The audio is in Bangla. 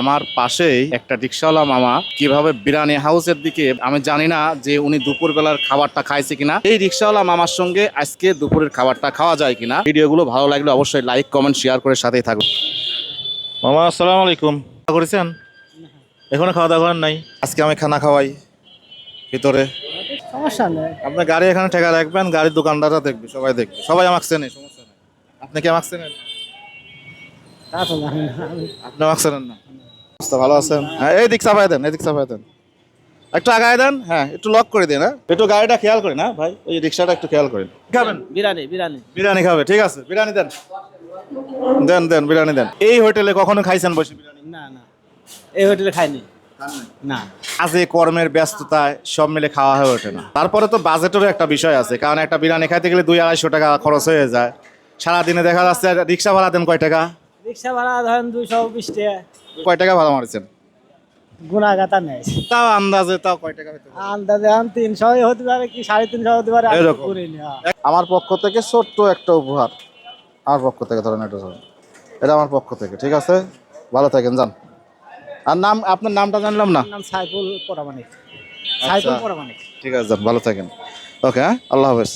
আমার পাশেই একটা রিক্সাওয়ালা মামা কীভাবে বিরিয়ানি হাউসের দিকে আমি জানি না যে উনি দুপুর বেলার খাবারটা খাইছে কিনা। এই রিক্সাওয়ালা মামার সঙ্গে আজকে দুপুরের খাবারটা খাওয়া যায় কিনা ভিডিওগুলো ভালো লাগলে অবশ্যই লাইক কমেন্ট শেয়ার করে সাথেই থাকুন। মামা আসসালামু আলাইকুম। করেছেন? এখনও খাওয়া দাওয়া করেন নাই? আজকে আমি খানা খাওয়াই ভিতরে। সমস্যা নেই। আপনার গাড়ি এখানে ঠেকা রাখবেন গাড়ির দোকানদাররা দেখবে সবাই দেখবে। সবাই আমাকে চেনে সমস্যা নেই। আপনি কি আমাকে চেনেন? তা তো জানি না। আমি আপনি না। অবস্থা ভালো আছেন। হ্যাঁ এই দিক চাপাই দেন এদিক চাপাই দেন। একটু আগায় দেন হ্যাঁ একটু লক করে দিন হ্যাঁ। একটু গাড়িটা খেয়াল করেন হ্যাঁ ভাই ওই রিক্সাটা একটু খেয়াল করেন। খাবেন? বিরিয়ানি বিরিয়ানি। বিরিয়ানি খাবে ঠিক আছে বিরিয়ানি দেন। দেন দেন বিরিয়ানি দেন। এই হোটেলে কখনো খাইছেন বসে বিরিয়ানি? না না। এই হোটেলে খাইনি। না। আজে কর্মের ব্যস্ততায় সব মিলে খাওয়া হয়ে ওঠে না। তারপরে তো বাজেটেরও একটা বিষয় আছে কারণ একটা বিরিয়ানি খাইতে গেলে দুই আড়াইশো টাকা খরচ হয়ে যায়। সারাদিনে দেখা যাচ্ছে রিক্সা ভাড়া দেন কয় টাকা? রিক্সা ভাড়া ধরেন দুইশো বিশ টাকা। কয় টাকা ভাড়া মারছেন? গুণাগাতা নেই। তাও আন্দাজে তাও কয় টাকা হতে পারে? আন্দাজে এখন তিনশো হতে পারে কি সাড়ে তিনশো হতে পারে আমি এরকম। করিনি, হ্যাঁ। আমার পক্ষ থেকে ছোট্ট একটা উপহার। আমার পক্ষ থেকে ধরেন এটা ধরেন। এটা আমার পক্ষ থেকে ঠিক আছে? ভালো থাকেন যান। আর নাম আপনার নামটা জানলাম না? আমার নাম সাইফুল পরামানিক। সাইফুল পরামানিক। ঠিক আছে যান ভালো থাকেন। ওকে হ্যাঁ? আল্লাহ হাফেজ।